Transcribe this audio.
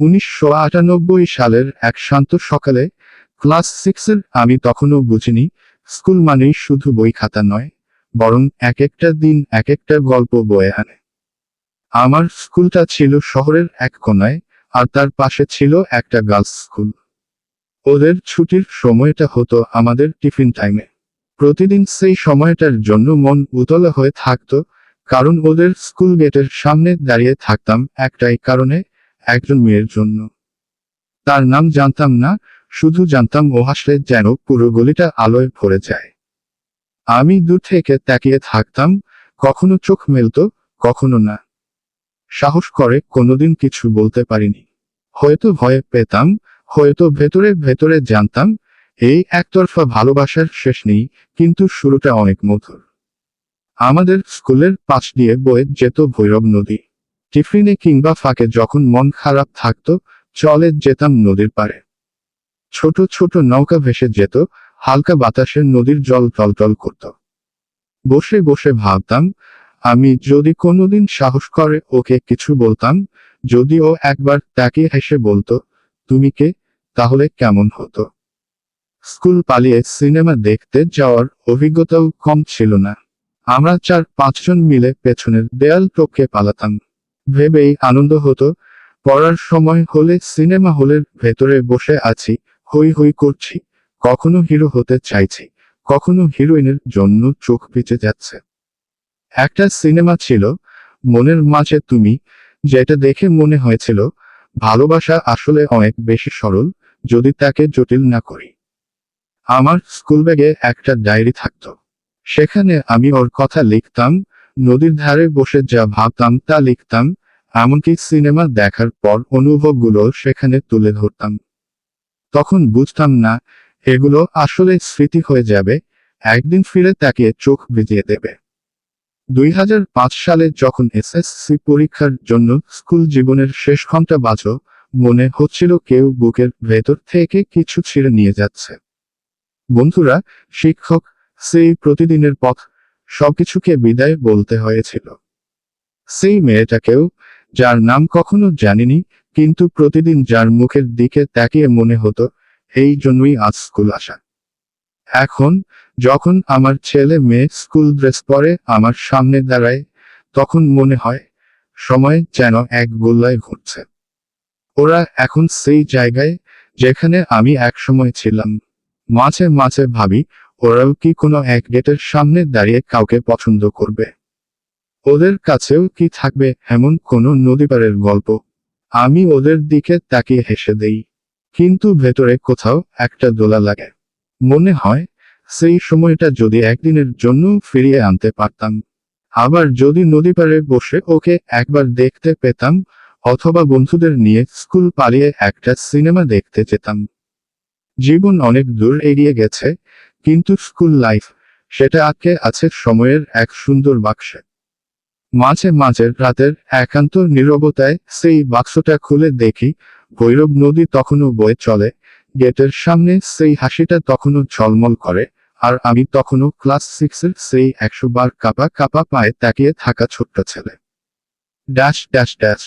উনিশশো আটানব্বই সালের এক শান্ত সকালে ক্লাস সিক্সের আমি তখনও বুঝিনি, স্কুল মানেই শুধু বই খাতা নয়, বরং এক একটা দিন, এক একটা গল্প বয়ে আনে আমার স্কুলটা ছিল শহরের এক কোনায়, আর তার পাশে ছিল একটা গার্লস স্কুল। ওদের ছুটির সময়টা হতো আমাদের টিফিন টাইমে। প্রতিদিন সেই সময়টার জন্য মন উতলা হয়ে থাকতো, কারণ ওদের স্কুল গেটের সামনে দাঁড়িয়ে থাকতাম একটাই কারণে একজন মেয়ের জন্য। তার নাম জানতাম না, শুধু জানতাম ও হাসলে যেন পুরো গলিটা আলোয় ভরে যায়। আমি দূর থেকে তাকিয়ে থাকতাম, কখনো চোখ মেলতো, কখনো না। সাহস করে কোনোদিন কিছু বলতে পারিনি। হয়তো ভয়ে পেতাম, হয়তো ভেতরে ভেতরে জানতাম, এই একতরফা ভালোবাসার শেষ নেই, কিন্তু শুরুটা অনেক মধুর। আমাদের স্কুলের পাশ দিয়ে বয়ে যেত ভৈরব নদী। টিফিনে কিংবা ফাঁকে যখন মন খারাপ থাকতো, চলে যেতাম নদীর পাড়ে। ছোট ছোট নৌকা ভেসে যেত, হালকা বাতাসে নদীর জল টলটল করত। বসে বসে ভাবতাম, আমি যদি কোনোদিন সাহস করে ওকে কিছু বলতাম, যদি ও একবার তাকে হেসে বলতো, তুমি কে? তাহলে কেমন হতো? স্কুল পালিয়ে সিনেমা দেখতে যাওয়ার অভিজ্ঞতাও কম ছিল না। আমরা চার পাঁচজন মিলে পেছনের দেয়াল টপকে পালাতাম। ভেবেই আনন্দ হতো। পড়ার সময় হলে সিনেমা হলের ভেতরে বসে আছি, হই হই করছি, কখনো হিরো হতে চাইছি, কখনো হিরোইনের জন্য চোখ পিচে যাচ্ছে। একটা সিনেমা ছিল, মনের মাঝে তুমি, যেটা দেখে মনে হয়েছিল, ভালোবাসা আসলে অনেক বেশি সরল, যদি তাকে জটিল না করি। আমার স্কুল ব্যাগে একটা ডায়েরি থাকতো। সেখানে আমি ওর কথা লিখতাম, নদীর ধারে বসে যা ভাবতাম তা লিখতাম এমনকি সিনেমা দেখার পর অনুভবগুলো সেখানে তুলে ধরতাম। তখন বুঝতাম না, এগুলো আসলে স্মৃতি হয়ে যাবে, একদিন ফিরে তাকে চোখ ভিজিয়ে দেবে। দুই হাজার পাঁচ সালে যখন এসএসসি পরীক্ষার জন্য স্কুল জীবনের শেষ ঘণ্টা বাজো মনে হচ্ছিল কেউ বুকের ভেতর থেকে কিছু ছিঁড়ে নিয়ে যাচ্ছে। বন্ধুরা, শিক্ষক, সেই প্রতিদিনের পথ, সবকিছুকে বিদায় বলতে হয়েছিল। সেই মেয়েটাকেও যার নাম কখনো জানিনি, কিন্তু প্রতিদিন যার মুখের দিকে তাকিয়ে মনে হতো, এই জন্যই আজ স্কুল আসা। এখন, যখন আমার ছেলে মেয়ে স্কুল ড্রেস পরে আমার সামনে দাঁড়ায়, তখন মনে হয়, সময় যেন এক গোল্লায় ঘুরছে। ওরা এখন সেই জায়গায়, যেখানে আমি এক সময় ছিলাম। মাঝে মাঝে ভাবি, ওরাও কি কোনো এক গেটের সামনে দাঁড়িয়ে কাউকে পছন্দ করবে? ওদের কাছেও কি থাকবে এমন কোনো নদীপাড়ের গল্প? আমি ওদের দিকে তাকিয়ে হেসে দেই। কিন্তু ভেতরে কোথাও একটা দোলা লাগে। মনে হয়, সেই সময়টা যদি একদিনের জন্য ফিরিয়ে আনতে পারতাম। আবার যদি নদী পাড়ে বসে ওকে একবার দেখতে পেতাম, অথবা বন্ধুদের নিয়ে স্কুল পালিয়ে একটা সিনেমা দেখতে যেতাম। জীবন অনেক দূর এগিয়ে গেছে, কিন্তু স্কুল লাইফ, সেটা আটকে আছে সময়ের এক সুন্দর বাক্সে। মাঝে মাঝে রাতের একান্ত নিরবতায় সেই বাক্সটা খুলে দেখি, ভৈরব নদী তখনও বয়ে চলে, গেটের সামনে সেই হাসিটা তখনও ঝলমল করে, আর আমি তখনও ক্লাস সিক্সের সেই একশো বার কাপা কাপা পায়ে তাকিয়ে থাকা ছোট্ট ছেলে। Dash dash dash.